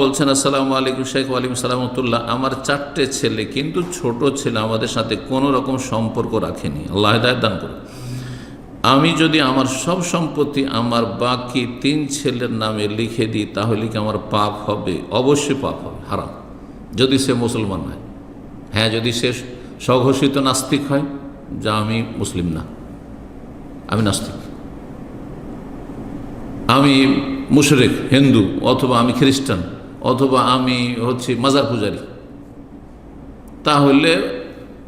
বলছেন, আসসালামু আলাইকুম শেখ ওয়ালিম সালামতুল্লাহ আমার চারটে ছেলে কিন্তু ছোট ছেলে, আমাদের সাথে কোনো রকম সম্পর্ক রাখেনি। আল্লাহ দান করুন আমি যদি আমার সব সম্পত্তি আমার বাকি তিন ছেলের নামে লিখে দিই, তাহলে কি আমার পাপ হবে? অবশ্যই পাপ হবে, হারাম। যদি সে মুসলমান হয়। হ্যাঁ যদি সে স্বঘোষিত নাস্তিক হয়, যা আমি মুসলিম না। আমি নাস্তিক। আমি মুশরেক, হিন্দু অথবা আমি খ্রিস্টান। অথবা আমি হচ্ছি মাজার পূজারি। তাহলে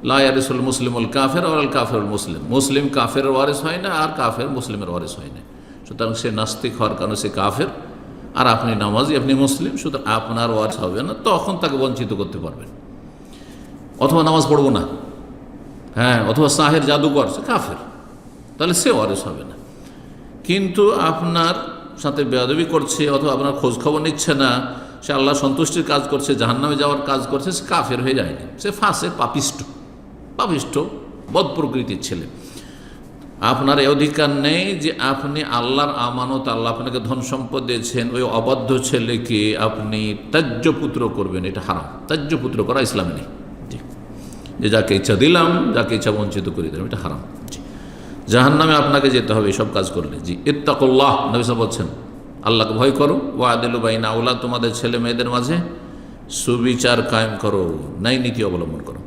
লায়ারিসুল মুসলিমুল কাফের আর কাফের মুসলিম। মুসলিম কাফের ওয়ারিস হয় না আর কাফের মুসলিমের ওয়ারিস হয় না। সুতরাং সে নাস্তিক হওয়ার কারণে সে কাফের। আর আপনি নামাজি, আপনি মুসলিম, সুতরাং আপনার ওয়ারিস হবে না, তখন তাকে বঞ্চিত করতে পারবেন। অথবা নামাজ পড়ব না। হ্যাঁ অথবা সাহের জাদুকর, সে কাফের। তাহলে সে ওয়ারিস হবে না। কিন্তু আপনার সাথে বেয়াদবি করছে অথবা আপনার খোঁজখবর নিচ্ছে না সে আল্লাহ সন্তুষ্টির কাজ করছে, জাহান্নামে যাওয়ার কাজ করছে, সে কাফের হয়ে যায়নি। সে ফাঁসে পাপিষ্ট পাপিষ্ট বদ প্রকৃতির ছেলে। আপনার এই অধিকার নেই যে আপনি আল্লাহর আমানত, আল্লাহ আপনাকে ধন সম্পদ দিয়েছেন, ওই অবাধ্য ছেলেকে আপনি ত্যায্য পুত্র করবেন, এটা হারাম। ত্যায্য পুত্র করা ইসলামে নেই। যে যাকে ইচ্ছা দিলাম, যাকে ইচ্ছা বঞ্চিত করে দিলাম, এটা হারাম। জাহান নামে আপনাকে যেতে হবে, এসব কাজ করলে। জি, ইত্তাকুল্লাহ নবিসা বলছেন আল্লাহকে ভয় করো। ওয়াদিলু বাইনা আউলা তোমাদের ছেলে মেয়েদের মাঝে সুবিচার কায়েম করো নাই নীতি অবলম্বন করো।